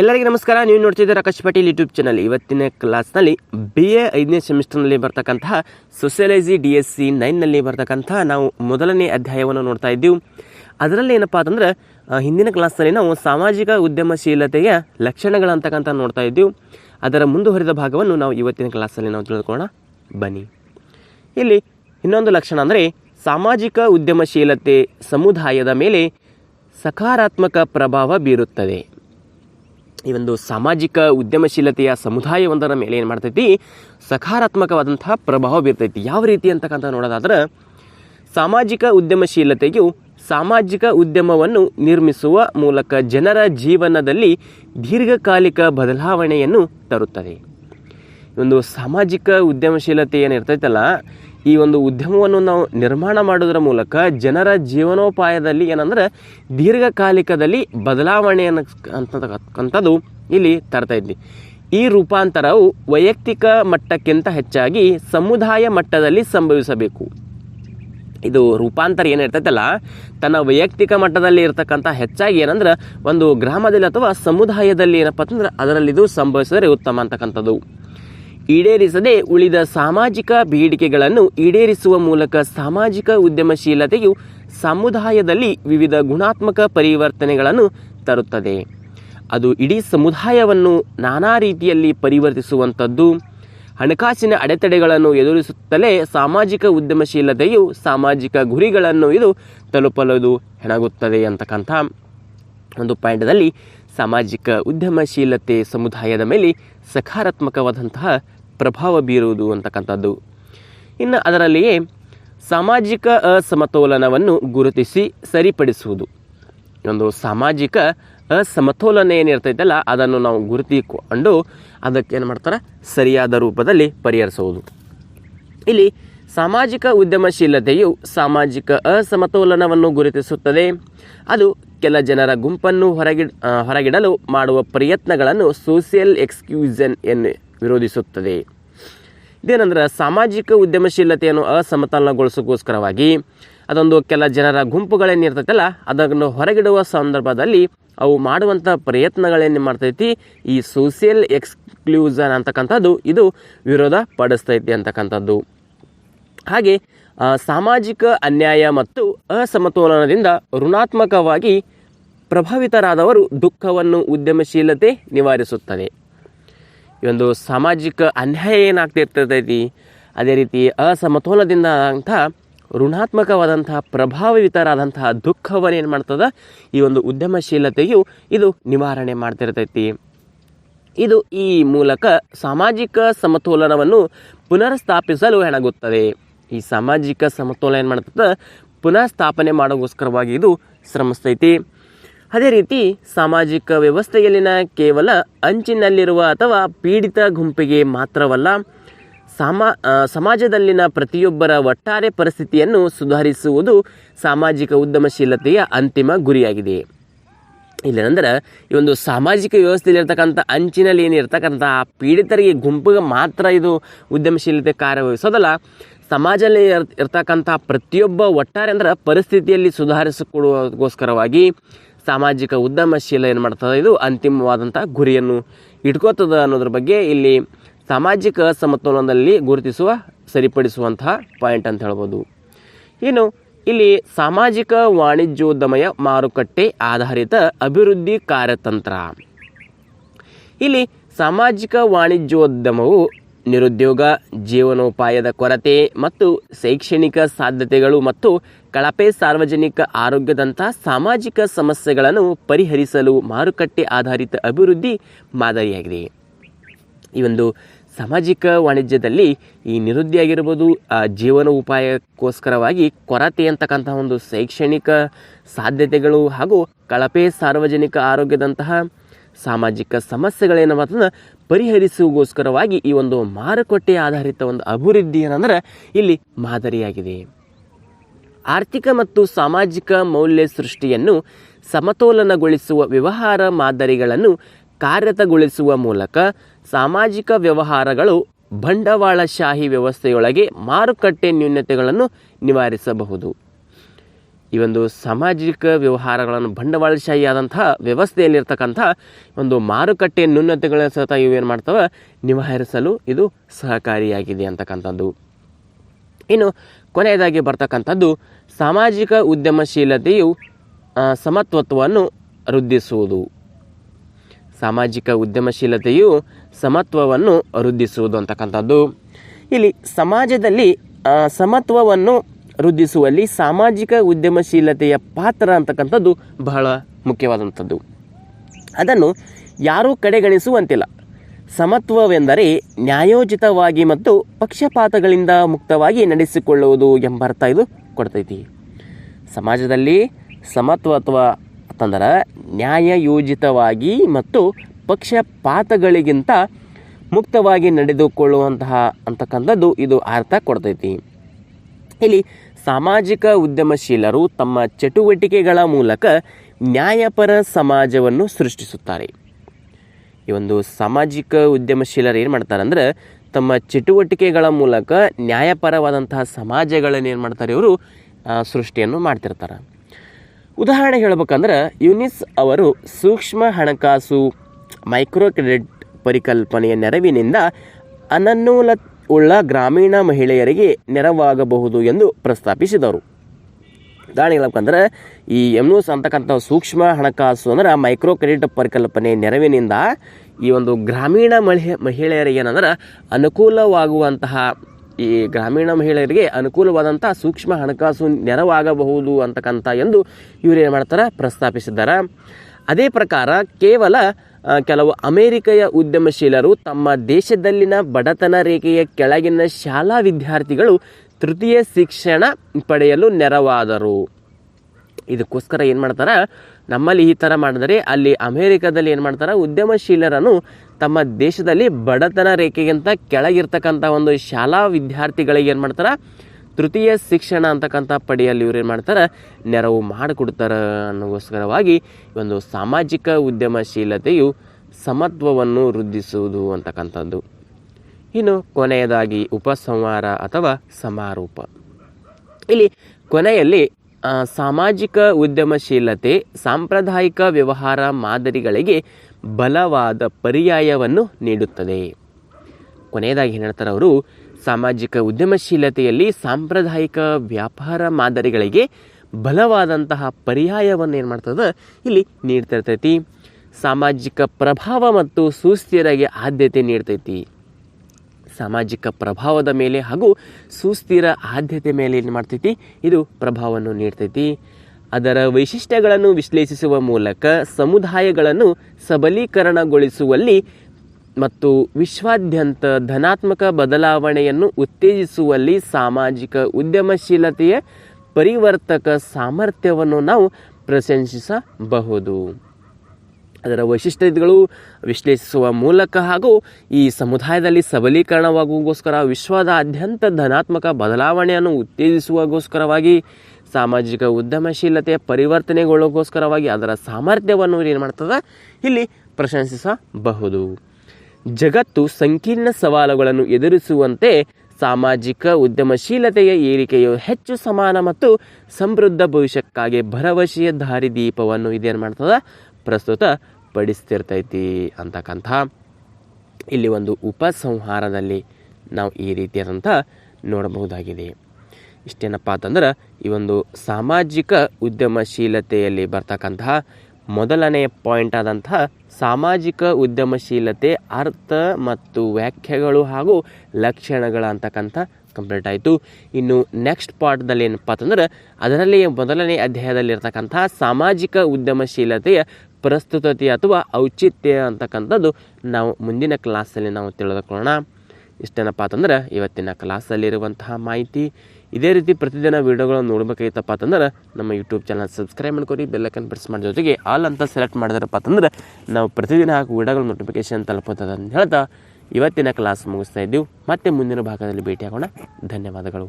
ಎಲ್ಲರಿಗೂ ನಮಸ್ಕಾರ. ನೀವು ನೋಡ್ತಿದ್ದೀರಾ ಆಕಾಶ್ ಪಾಟೀಲ್ ಯೂಟ್ಯೂಬ್ ಚಾನಲ್ ಇವತ್ತಿನ ಕ್ಲಾಸ್ನಲ್ಲಿ ಬಿ ಎ ಐದನೇ ಸೆಮಿಸ್ಟರ್ನಲ್ಲಿ ಬರ್ತಕ್ಕಂತಹ ಸೊಸಿಯಾಲಜಿ ಡಿ ಎಸ್ ಸಿ ನೈನ್ನಲ್ಲಿ ಬರ್ತಕ್ಕಂತಹ ನಾವು ಮೊದಲನೇ ಅಧ್ಯಾಯವನ್ನು ನೋಡ್ತಾ ಇದ್ದೀವಿ. ಅದರಲ್ಲಿ ಏನಪ್ಪ ಅಂತಂದ್ರೆ ಹಿಂದಿನ ಕ್ಲಾಸ್ನಲ್ಲಿ ನಾವು ಸಾಮಾಜಿಕ ಉದ್ಯಮಶೀಲತೆಯ ಲಕ್ಷಣಗಳಂತಕ್ಕಂಥ ನೋಡ್ತಾ ಇದ್ದೀವಿ. ಅದರ ಮುಂದುವರಿದ ಭಾಗವನ್ನು ನಾವು ಇವತ್ತಿನ ಕ್ಲಾಸಲ್ಲಿ ನಾವು ತಿಳ್ಕೊಳ್ಳೋಣ. ಬನ್ನಿ. ಇಲ್ಲಿ ಇನ್ನೊಂದು ಲಕ್ಷಣ ಅಂದರೆ, ಸಾಮಾಜಿಕ ಉದ್ಯಮಶೀಲತೆ ಸಮುದಾಯದ ಮೇಲೆ ಸಕಾರಾತ್ಮಕ ಪ್ರಭಾವ ಬೀರುತ್ತದೆ. ಈ ಒಂದು ಸಾಮಾಜಿಕ ಉದ್ಯಮಶೀಲತೆಯ ಸಮುದಾಯವೊಂದರ ಮೇಲೆ ಏನು ಮಾಡ್ತೈತಿ? ಸಕಾರಾತ್ಮಕವಾದಂತಹ ಪ್ರಭಾವ ಬೀರ್ತೈತಿ. ಯಾವ ರೀತಿ ಅಂತಕ್ಕಂಥ ನೋಡೋದಾದ್ರೆ, ಸಾಮಾಜಿಕ ಉದ್ಯಮಶೀಲತೆಯು ಸಾಮಾಜಿಕ ಉದ್ಯಮವನ್ನು ನಿರ್ಮಿಸುವ ಮೂಲಕ ಜನರ ಜೀವನದಲ್ಲಿ ದೀರ್ಘಕಾಲಿಕ ಬದಲಾವಣೆಯನ್ನು ತರುತ್ತದೆ. ಒಂದು ಸಾಮಾಜಿಕ ಉದ್ಯಮಶೀಲತೆ ಏನಿರ್ತೈತಲ್ಲ ಈ ಒಂದು ಉದ್ಯಮವನ್ನು ನಾವು ನಿರ್ಮಾಣ ಮಾಡೋದ್ರ ಮೂಲಕ ಜನರ ಜೀವನೋಪಾಯದಲ್ಲಿ ಏನಂದ್ರೆ ದೀರ್ಘಕಾಲಿಕದಲ್ಲಿ ಬದಲಾವಣೆಯನ್ನು ಅಂತಕ್ಕಂಥದ್ದು ಇಲ್ಲಿ ತರ್ತಾ ಇದ್ವಿ. ಈ ರೂಪಾಂತರವು ವೈಯಕ್ತಿಕ ಮಟ್ಟಕ್ಕಿಂತ ಹೆಚ್ಚಾಗಿ ಸಮುದಾಯ ಮಟ್ಟದಲ್ಲಿ ಸಂಭವಿಸಬೇಕು. ಇದು ರೂಪಾಂತರ ಏನಿರ್ತೈತಲ್ಲ ತನ್ನ ವೈಯಕ್ತಿಕ ಮಟ್ಟದಲ್ಲಿ ಇರತಕ್ಕಂಥ ಹೆಚ್ಚಾಗಿ ಏನಂದ್ರೆ ಒಂದು ಗ್ರಾಮದಲ್ಲಿ ಅಥವಾ ಸಮುದಾಯದಲ್ಲಿ ಏನಪ್ಪ ಅಂತಂದ್ರೆ ಅದರಲ್ಲಿ ಇದು ಸಂಭವಿಸಿದರೆ ಉತ್ತಮ ಅಂತಕ್ಕಂಥದ್ದು. ಈಡೇರಿಸದೆ ಉಳಿದ ಸಾಮಾಜಿಕ ಬೇಡಿಕೆಗಳನ್ನು ಈಡೇರಿಸುವ ಮೂಲಕ ಸಾಮಾಜಿಕ ಉದ್ಯಮಶೀಲತೆಯು ಸಮುದಾಯದಲ್ಲಿ ವಿವಿಧ ಗುಣಾತ್ಮಕ ಪರಿವರ್ತನೆಗಳನ್ನು ತರುತ್ತದೆ. ಅದು ಇಡೀ ಸಮುದಾಯವನ್ನು ನಾನಾ ರೀತಿಯಲ್ಲಿ ಪರಿವರ್ತಿಸುವಂಥದ್ದು. ಹಣಕಾಸಿನ ಅಡೆತಡೆಗಳನ್ನು ಎದುರಿಸುತ್ತಲೇ ಸಾಮಾಜಿಕ ಉದ್ಯಮಶೀಲತೆಯು ಸಾಮಾಜಿಕ ಗುರಿಗಳನ್ನು ಇದು ತಲುಪಲು ಹೆಣಗುತ್ತದೆ ಅಂತಕ್ಕಂಥ ಒಂದು ಪಾಯಿಂಟದಲ್ಲಿ ಸಾಮಾಜಿಕ ಉದ್ಯಮಶೀಲತೆ ಸಮುದಾಯದ ಮೇಲೆ ಸಕಾರಾತ್ಮಕವಾದಂತಹ ಪ್ರಭಾವ ಬೀರುವುದು ಅಂತಕ್ಕಂಥದ್ದು. ಇನ್ನು ಅದರಲ್ಲಿಯೇ ಸಾಮಾಜಿಕ ಅಸಮತೋಲನವನ್ನು ಗುರುತಿಸಿ ಸರಿಪಡಿಸುವುದು. ಒಂದು ಸಾಮಾಜಿಕ ಅಸಮತೋಲನ ಏನಿರ್ತೈತಲ್ಲ, ಅದನ್ನು ನಾವು ಗುರುತಿಕೊಂಡು ಅದಕ್ಕೆ ಏನು ಮಾಡ್ತಾರೆ? ಸರಿಯಾದ ರೂಪದಲ್ಲಿ ಪರಿಹರಿಸುವುದು. ಇಲ್ಲಿ ಸಾಮಾಜಿಕ ಉದ್ಯಮಶೀಲತೆಯು ಸಾಮಾಜಿಕ ಅಸಮತೋಲನವನ್ನು ಗುರುತಿಸುತ್ತದೆ. ಅದು ಕೆಲ ಜನರ ಗುಂಪನ್ನು ಹೊರಗಿಡ ಹೊರಗಿಡಲು ಮಾಡುವ ಪ್ರಯತ್ನಗಳನ್ನು ಸೋಷಿಯಲ್ ಎಕ್ಸ್ಕ್ಯೂಸನ್ ಎನ್ನು ವಿರೋಧಿಸುತ್ತದೆ. ಇದೇನಂದ್ರೆ ಸಾಮಾಜಿಕ ಉದ್ಯಮಶೀಲತೆಯನ್ನು ಅಸಮತೋಲನಗೊಳಿಸೋಕ್ಕೋಸ್ಕರವಾಗಿ ಅದೊಂದು ಕೆಲ ಜನರ ಗುಂಪುಗಳೇನಿರ್ತೈತಲ್ಲ ಅದನ್ನು ಹೊರಗಿಡುವ ಸಂದರ್ಭದಲ್ಲಿ ಅವು ಮಾಡುವಂಥ ಪ್ರಯತ್ನಗಳೇನು ಮಾಡ್ತೈತಿ? ಈ ಸೋಷಿಯಲ್ ಎಕ್ಸ್ಕ್ಲೂಸನ್ ಅಂತಕ್ಕಂಥದ್ದು, ಇದು ವಿರೋಧ ಪಡಿಸ್ತೈತಿ ಅಂತಕ್ಕಂಥದ್ದು. ಹಾಗೆ ಸಾಮಾಜಿಕ ಅನ್ಯಾಯ ಮತ್ತು ಅಸಮತೋಲನದಿಂದ ಋಣಾತ್ಮಕವಾಗಿ ಪ್ರಭಾವಿತರಾದವರು ದುಃಖವನ್ನು ಉದ್ಯಮಶೀಲತೆ ನಿವಾರಿಸುತ್ತದೆ. ಈ ಒಂದು ಸಾಮಾಜಿಕ ಅನ್ಯಾಯ ಏನಾಗ್ತಿರ್ತೈತಿ ಅದೇ ರೀತಿ ಅಸಮತೋಲನದಿಂದ ಆದಂಥ ಋಣಾತ್ಮಕವಾದಂತಹ ಪ್ರಭಾವಿತರಾದಂತಹ ದುಃಖವನ್ನು ಏನು ಮಾಡ್ತದೆ? ಈ ಒಂದು ಉದ್ಯಮಶೀಲತೆಯು ಇದು ನಿವಾರಣೆ ಮಾಡ್ತಿರ್ತೈತಿ. ಇದು ಈ ಮೂಲಕ ಸಾಮಾಜಿಕ ಸಮತೋಲನವನ್ನು ಪುನರ್ಸ್ಥಾಪಿಸಲು ಹೆಣಗುತ್ತದೆ. ಈ ಸಾಮಾಜಿಕ ಸಮತೋಲನ ಏನು ಮಾಡ್ತದೆ? ಪುನಃ ಸ್ಥಾಪನೆ ಮಾಡೋಗೋಸ್ಕರವಾಗಿ ಇದು ಶ್ರಮಿಸ್ತೈತಿ. ಅದೇ ರೀತಿ ಸಾಮಾಜಿಕ ವ್ಯವಸ್ಥೆಯಲ್ಲಿನ ಕೇವಲ ಅಂಚಿನಲ್ಲಿರುವ ಅಥವಾ ಪೀಡಿತ ಗುಂಪಿಗೆ ಮಾತ್ರವಲ್ಲ, ಸಾಮಾ ಸಮಾಜದಲ್ಲಿನ ಪ್ರತಿಯೊಬ್ಬರ ಒಟ್ಟಾರೆ ಪರಿಸ್ಥಿತಿಯನ್ನು ಸುಧಾರಿಸುವುದು ಸಾಮಾಜಿಕ ಉದ್ಯಮಶೀಲತೆಯ ಅಂತಿಮ ಗುರಿಯಾಗಿದೆ. ಇಲ್ಲಂದ್ರೆ ಈ ಒಂದು ಸಾಮಾಜಿಕ ವ್ಯವಸ್ಥೆಯಲ್ಲಿರ್ತಕ್ಕಂಥ ಅಂಚಿನಲ್ಲಿ ಏನಿರ್ತಕ್ಕಂಥ ಆ ಪೀಡಿತರಿಗೆ ಗುಂಪಿಗೆ ಮಾತ್ರ ಇದು ಉದ್ಯಮಶೀಲತೆ ಕಾರ್ಯವಹಿಸೋದಲ್ಲ ಸಮಾಜದಲ್ಲಿ ಇರ್- ಇರ್ತಕ್ಕಂಥ ಪ್ರತಿಯೊಬ್ಬ ಒಟ್ಟಾರೆ ಅಂದ್ರೆ ಪರಿಸ್ಥಿತಿಯಲ್ಲಿ ಸುಧಾರಿಸಿಕೊಡುವಗೋಸ್ಕರವಾಗಿ ಸಾಮಾಜಿಕ ಉದ್ಯಮಶೀಲ ಏನು ಮಾಡ್ತದೆ? ಇದು ಅಂತಿಮವಾದಂಥ ಗುರಿಯನ್ನು ಇಟ್ಕೋತದ ಅನ್ನೋದ್ರ ಬಗ್ಗೆ ಇಲ್ಲಿ ಸಾಮಾಜಿಕ ಸಮತೋಲನದಲ್ಲಿ ಗುರುತಿಸುವ, ಸರಿಪಡಿಸುವಂತಹ ಪಾಯಿಂಟ್ ಅಂತ ಹೇಳ್ಬೋದು. ಇನ್ನು ಇಲ್ಲಿ ಸಾಮಾಜಿಕ ವಾಣಿಜ್ಯೋದ್ಯಮಯ ಮಾರುಕಟ್ಟೆ ಆಧಾರಿತ ಅಭಿವೃದ್ಧಿ ಕಾರ್ಯತಂತ್ರ. ಇಲ್ಲಿ ಸಾಮಾಜಿಕ ವಾಣಿಜ್ಯೋದ್ಯಮವು ನಿರುದ್ಯೋಗ, ಜೀವನೋಪಾಯದ ಕೊರತೆ ಮತ್ತು ಶೈಕ್ಷಣಿಕ ಸಾಧ್ಯತೆಗಳು ಮತ್ತು ಕಳಪೆ ಸಾರ್ವಜನಿಕ ಆರೋಗ್ಯದಂತಹ ಸಾಮಾಜಿಕ ಸಮಸ್ಯೆಗಳನ್ನು ಪರಿಹರಿಸಲು ಮಾರುಕಟ್ಟೆ ಆಧಾರಿತ ಅಭಿವೃದ್ಧಿ ಮಾದರಿಯಾಗಿದೆ. ಈ ಒಂದು ಸಾಮಾಜಿಕ ವಾಣಿಜ್ಯದಲ್ಲಿ ಈ ಆ ಜೀವನ ಉಪಾಯಕ್ಕೋಸ್ಕರವಾಗಿ ಕೊರತೆ ಅಂತಕ್ಕಂತಹ ಒಂದು ಶೈಕ್ಷಣಿಕ ಸಾಧ್ಯತೆಗಳು ಹಾಗೂ ಕಳಪೆ ಸಾರ್ವಜನಿಕ ಆರೋಗ್ಯದಂತಹ ಸಾಮಾಜಿಕ ಸಮಸ್ಯೆಗಳೇನವ ಅಂತಂದ್ರೆ ಪರಿಹರಿಸುವಗೋಸ್ಕರವಾಗಿ ಈ ಒಂದು ಮಾರುಕಟ್ಟೆ ಆಧಾರಿತ ಒಂದು ಅಭಿವೃದ್ಧಿ ಏನಂದ್ರೆ ಇಲ್ಲಿ ಮಾದರಿಯಾಗಿದೆ. ಆರ್ಥಿಕ ಮತ್ತು ಸಾಮಾಜಿಕ ಮೌಲ್ಯ ಸೃಷ್ಟಿಯನ್ನು ಸಮತೋಲನಗೊಳಿಸುವ ವ್ಯವಹಾರ ಮಾದರಿಗಳನ್ನು ಕಾರ್ಯತಗೊಳಿಸುವ ಮೂಲಕ ಸಾಮಾಜಿಕ ವ್ಯವಹಾರಗಳು ಬಂಡವಾಳಶಾಹಿ ವ್ಯವಸ್ಥೆಯೊಳಗೆ ಮಾರುಕಟ್ಟೆ ನ್ಯೂನತೆಗಳನ್ನು ನಿವಾರಿಸಬಹುದು. ಈ ಒಂದು ಸಾಮಾಜಿಕ ವ್ಯವಹಾರಗಳನ್ನು ಬಂಡವಾಳಶಾಹಿಯಾದಂಥ ವ್ಯವಸ್ಥೆಯಲ್ಲಿರ್ತಕ್ಕಂಥ ಒಂದು ಮಾರುಕಟ್ಟೆ ನ್ಯೂನತೆಗಳ ಸಹಿತ ಇವೇನು ಮಾಡ್ತವೆ, ನಿವಾರಿಸಲು ಇದು ಸಹಕಾರಿಯಾಗಿದೆ ಅಂತಕ್ಕಂಥದ್ದು. ಇನ್ನು ಕೊನೆಯದಾಗಿ ಬರ್ತಕ್ಕಂಥದ್ದು ಸಾಮಾಜಿಕ ಉದ್ಯಮಶೀಲತೆಯು ಸಮತ್ವತ್ವವನ್ನು ವೃದ್ಧಿಸುವುದು. ಸಾಮಾಜಿಕ ಉದ್ಯಮಶೀಲತೆಯು ಸಮತ್ವವನ್ನು ವೃದ್ಧಿಸುವುದು ಅಂತಕ್ಕಂಥದ್ದು. ಇಲ್ಲಿ ಸಮಾಜದಲ್ಲಿ ಸಮತ್ವವನ್ನು ವೃದ್ಧಿಸುವಲ್ಲಿ ಸಾಮಾಜಿಕ ಉದ್ಯಮಶೀಲತೆಯ ಪಾತ್ರ ಅಂತಕ್ಕಂಥದ್ದು ಬಹಳ ಮುಖ್ಯವಾದಂಥದ್ದು. ಅದನ್ನು ಯಾರೂ ಕಡೆಗಣಿಸುವಂತಿಲ್ಲ. ಸಮತ್ವವೆಂದರೆ ನ್ಯಾಯೋಚಿತವಾಗಿ ಮತ್ತು ಪಕ್ಷಪಾತಗಳಿಂದ ಮುಕ್ತವಾಗಿ ನಡೆಸಿಕೊಳ್ಳುವುದು ಎಂಬರ್ಥ ಇದು ಕೊಡ್ತೈತಿ. ಸಮಾಜದಲ್ಲಿ ಸಮತ್ವ ಅಥವಾ ಅಂತಂದ್ರೆ ನ್ಯಾಯಯೋಜಿತವಾಗಿ ಮತ್ತು ಪಕ್ಷಪಾತಗಳಿಗಿಂತ ಮುಕ್ತವಾಗಿ ನಡೆದುಕೊಳ್ಳುವಂತಹ ಅಂತಕ್ಕಂಥದ್ದು ಇದು ಅರ್ಥ ಕೊಡ್ತೈತಿ. ಇಲ್ಲಿ ಸಾಮಾಜಿಕ ಉದ್ಯಮಶೀಲರು ತಮ್ಮ ಚಟುವಟಿಕೆಗಳ ಮೂಲಕ ನ್ಯಾಯಪರ ಸಮಾಜವನ್ನು ಸೃಷ್ಟಿಸುತ್ತಾರೆ. ಈ ಒಂದು ಸಾಮಾಜಿಕ ಉದ್ಯಮಶೀಲರು ಏನು ಮಾಡ್ತಾರೆ ಅಂದ್ರೆ ತಮ್ಮ ಚಟುವಟಿಕೆಗಳ ಮೂಲಕ ನ್ಯಾಯಪರವಾದಂತಹ ಸಮಾಜಗಳನ್ನು ಏನು ಮಾಡ್ತಾರೆ ಇವರು ಸೃಷ್ಟಿಯನ್ನು ಮಾಡ್ತಿರ್ತಾರೆ. ಉದಾಹರಣೆ ಹೇಳ್ಬೇಕಂದ್ರೆ, ಯುನಿಸ್ ಅವರು ಸೂಕ್ಷ್ಮ ಹಣಕಾಸು ಮೈಕ್ರೋ ಕ್ರೆಡಿಟ್ ಪರಿಕಲ್ಪನೆಯ ನೆರವಿನಿಂದ ಅನನ್ಯೂಲ ಉಳ್ಳ ಗ್ರಾಮೀಣ ಮಹಿಳೆಯರಿಗೆ ನೆರವಾಗಬಹುದು ಎಂದು ಪ್ರಸ್ತಾಪಿಸಿದರು. ಉದಾಹರಣೆಗಳಪ್ಪಂದ್ರೆ ಈ ಎಮ್ನೂಸ್ ಅಂತಕ್ಕಂಥ ಸೂಕ್ಷ್ಮ ಹಣಕಾಸು ಅಂದ್ರೆ ಮೈಕ್ರೋ ಕ್ರೆಡಿಟ್ ಪರಿಕಲ್ಪನೆ ನೆರವಿನಿಂದ ಈ ಒಂದು ಗ್ರಾಮೀಣ ಮಹಿ ಮಹಿಳೆಯರಿಗೆ ಏನಂದ್ರೆ ಅನುಕೂಲವಾಗುವಂತಹ ಈ ಗ್ರಾಮೀಣ ಮಹಿಳೆಯರಿಗೆ ಅನುಕೂಲವಾದಂಥ ಸೂಕ್ಷ್ಮ ಹಣಕಾಸು ನೆರವಾಗಬಹುದು ಅಂತಕ್ಕಂಥ ಎಂದು ಇವರು ಏನು ಮಾಡ್ತಾರೆ? ಪ್ರಸ್ತಾಪಿಸಿದ್ದಾರೆ. ಅದೇ ಪ್ರಕಾರ ಕೇವಲ ಕೆಲವು ಅಮೇರಿಕೆಯ ಉದ್ಯಮಶೀಲರು ತಮ್ಮ ದೇಶದಲ್ಲಿನ ಬಡತನ ರೇಖೆಯ ಕೆಳಗಿನ ಶಾಲಾ ವಿದ್ಯಾರ್ಥಿಗಳು ತೃತೀಯ ಶಿಕ್ಷಣ ಪಡೆಯಲು ನೆರವಾದರು. ಇದಕ್ಕೋಸ್ಕರ ಏನು ಮಾಡ್ತಾರೆ? ನಮ್ಮಲ್ಲಿ ಈ ಥರ ಮಾಡಿದರೆ, ಅಲ್ಲಿ ಅಮೇರಿಕಾದಲ್ಲಿ ಏನು ಮಾಡ್ತಾರೆ? ಉದ್ಯಮಶೀಲರನ್ನು ತಮ್ಮ ದೇಶದಲ್ಲಿ ಬಡತನ ರೇಖೆಗಿಂತ ಕೆಳಗಿರ್ತಕ್ಕಂಥ ಒಂದು ಶಾಲಾ ವಿದ್ಯಾರ್ಥಿಗಳಿಗೆ ಏನು ಮಾಡ್ತಾರೆ? ತೃತೀಯ ಶಿಕ್ಷಣ ಅಂತಕ್ಕಂಥ ಪಡೆಯಲ್ಲಿ ಇವ್ರು ಏನು ಮಾಡ್ತಾರೆ? ನೆರವು ಮಾಡಿಕೊಡ್ತಾರೆ ಅನ್ನೋಗೋಸ್ಕರವಾಗಿ ಒಂದು ಸಾಮಾಜಿಕ ಉದ್ಯಮಶೀಲತೆಯು ಸಮತ್ವವನ್ನು ವೃದ್ಧಿಸುವುದು ಅಂತಕ್ಕಂಥದ್ದು. ಇನ್ನು ಕೊನೆಯದಾಗಿ ಉಪಸಂಹಾರ ಅಥವಾ ಸಮಾರೋಪ. ಇಲ್ಲಿ ಕೊನೆಯಲ್ಲಿ ಸಾಮಾಜಿಕ ಉದ್ಯಮಶೀಲತೆ, ಸಾಂಪ್ರದಾಯಿಕ ವ್ಯವಹಾರ ಮಾದರಿಗಳಿಗೆ ಬಲವಾದ ಪರ್ಯಾಯವನ್ನು ನೀಡುತ್ತದೆ. ಕೊನೆಯದಾಗಿ ಏನು ಹೇಳ್ತಾರೆ ಅವರು? ಸಾಮಾಜಿಕ ಉದ್ಯಮಶೀಲತೆಯಲ್ಲಿ ಸಾಂಪ್ರದಾಯಿಕ ವ್ಯಾಪಾರ ಮಾದರಿಗಳಿಗೆ ಬಲವಾದಂತಹ ಪರ್ಯಾಯವನ್ನು ಏನು ಮಾಡ್ತದೆ? ಇಲ್ಲಿ ನೀಡ್ತಿರ್ತೈತಿ. ಸಾಮಾಜಿಕ ಪ್ರಭಾವ ಮತ್ತು ಸುಸ್ಥಿರಗೆ ಆದ್ಯತೆ ನೀಡ್ತೈತಿ. ಸಾಮಾಜಿಕ ಪ್ರಭಾವದ ಮೇಲೆ ಹಾಗೂ ಸುಸ್ಥಿರ ಆದ್ಯತೆ ಮೇಲೆ ಏನು ಮಾಡ್ತೈತಿ? ಇದು ಪ್ರಭಾವವನ್ನು ನೀಡ್ತೈತಿ. ಅದರ ವೈಶಿಷ್ಟ್ಯಗಳನ್ನು ವಿಶ್ಲೇಷಿಸುವ ಮೂಲಕ ಸಮುದಾಯಗಳನ್ನು ಸಬಲೀಕರಣಗೊಳಿಸುವಲ್ಲಿ ಮತ್ತು ವಿಶ್ವಾದ್ಯಂತ ಧನಾತ್ಮಕ ಬದಲಾವಣೆಯನ್ನು ಉತ್ತೇಜಿಸುವಲ್ಲಿ ಸಾಮಾಜಿಕ ಉದ್ಯಮಶೀಲತೆಯ ಪರಿವರ್ತಕ ಸಾಮರ್ಥ್ಯವನ್ನು ನಾವು ಪ್ರಶಂಸಿಸಬಹುದು. ಅದರ ವೈಶಿಷ್ಟ್ಯತೆಗಳು ವಿಶ್ಲೇಷಿಸುವ ಮೂಲಕ ಹಾಗೂ ಈ ಸಮುದಾಯದಲ್ಲಿ ಸಬಲೀಕರಣವಾಗುವಗೋಸ್ಕರ, ವಿಶ್ವದಾದ್ಯಂತ ಧನಾತ್ಮಕ ಬದಲಾವಣೆಯನ್ನು ಉತ್ತೇಜಿಸುವಗೋಸ್ಕರವಾಗಿ, ಸಾಮಾಜಿಕ ಉದ್ಯಮಶೀಲತೆಯ ಪರಿವರ್ತನೆಗೊಳ್ಳೋಗೋಸ್ಕರವಾಗಿ ಅದರ ಸಾಮರ್ಥ್ಯವನ್ನು ಏನು ಮಾಡ್ತದೆ ಇಲ್ಲಿ ಪ್ರಶಂಸಿಸಬಹುದು. ಜಗತ್ತು ಸಂಕೀರ್ಣ ಸವಾಲುಗಳನ್ನು ಎದುರಿಸುವಂತೆ ಸಾಮಾಜಿಕ ಉದ್ಯಮಶೀಲತೆಯ ಏರಿಕೆಯು ಹೆಚ್ಚು ಸಮಾನ ಮತ್ತು ಸಮೃದ್ಧ ಭವಿಷ್ಯಕ್ಕಾಗಿ ಭರವಸೆಯ ದಾರಿದೀಪವನ್ನು ಇದೇನು ಮಾಡ್ತದೆ? ಪ್ರಸ್ತುತ ಪಡಿಸ್ತಿರ್ತೈತಿ ಅಂತಕ್ಕಂಥ ಇಲ್ಲಿ ಒಂದು ಉಪಸಂಹಾರದಲ್ಲಿ ನಾವು ಈ ರೀತಿಯಾದಂಥ ನೋಡಬಹುದಾಗಿದೆ. ಇಷ್ಟೇನಪ್ಪ ಅಂತಂದ್ರೆ ಈ ಒಂದು ಸಾಮಾಜಿಕ ಉದ್ಯಮಶೀಲತೆಯಲ್ಲಿ ಬರ್ತಕ್ಕಂತಹ ಮೊದಲನೆಯ ಪಾಯಿಂಟ್ ಆದಂತಹ ಸಾಮಾಜಿಕ ಉದ್ಯಮಶೀಲತೆ, ಅರ್ಥ ಮತ್ತು ವ್ಯಾಖ್ಯೆಗಳು ಹಾಗೂ ಲಕ್ಷಣಗಳ ಅಂತಕ್ಕಂಥ ಕಂಪ್ಲೀಟ್ ಆಯಿತು. ಇನ್ನು ನೆಕ್ಸ್ಟ್ ಪಾರ್ಟ್ದಲ್ಲಿ ಏನಪ್ಪ ಅಂತಂದ್ರೆ ಅದರಲ್ಲಿ ಮೊದಲನೇ ಅಧ್ಯಾಯದಲ್ಲಿರ್ತಕ್ಕಂಥ ಸಾಮಾಜಿಕ ಉದ್ಯಮಶೀಲತೆಯ ಪ್ರಸ್ತುತತೆ ಅಥವಾ ಔಚಿತ್ಯ ಅಂತಕ್ಕಂಥದ್ದು ನಾವು ಮುಂದಿನ ಕ್ಲಾಸಲ್ಲಿ ನಾವು ತಿಳಿದುಕೊಳ್ಳೋಣ. ಇಷ್ಟೇನಪ್ಪ ಅಂತಂದ್ರೆ, ಇವತ್ತಿನ ಕ್ಲಾಸಲ್ಲಿರುವಂತಹ ಮಾಹಿತಿ. ಇದೇ ರೀತಿ ಪ್ರತಿದಿನ ವೀಡಿಯೋಗಳನ್ನು ನೋಡಬೇಕಾಗಿತ್ತಪ್ಪ ಅಂತಂದ್ರೆ ನಮ್ಮ ಯೂಟ್ಯೂಬ್ ಚಾನಲ್ ಸಬ್ಸ್ಕ್ರೈಬ್ ಮಾಡ್ಕೊರಿ ಬೆಲ್ಲೈಕನ್ ಪ್ರೆಸ್ ಮಾಡೋ ಜೊತೆಗೆ ಆಲ್ ಅಂತ ಸೆಲೆಕ್ಟ್ ಮಾಡಿದ್ರಪ್ಪ ಅಂತಂದ್ರೆ ನಾವು ಪ್ರತಿದಿನ ಹಾಕೋ ವೀಡಿಯೋಗಳ ನೋಟಿಫಿಕೇಶನ್ ತಲುಪುತ್ತದೆ ಅಂತ ಹೇಳ್ತಾ ಇವತ್ತಿನ ಕ್ಲಾಸ್ ಮುಗಿಸ್ತಾ ಇದ್ದೀವಿ. ಮತ್ತೆ ಮುಂದಿನ ಭಾಗದಲ್ಲಿ ಭೇಟಿಯಾಗೋಣ. ಧನ್ಯವಾದಗಳು.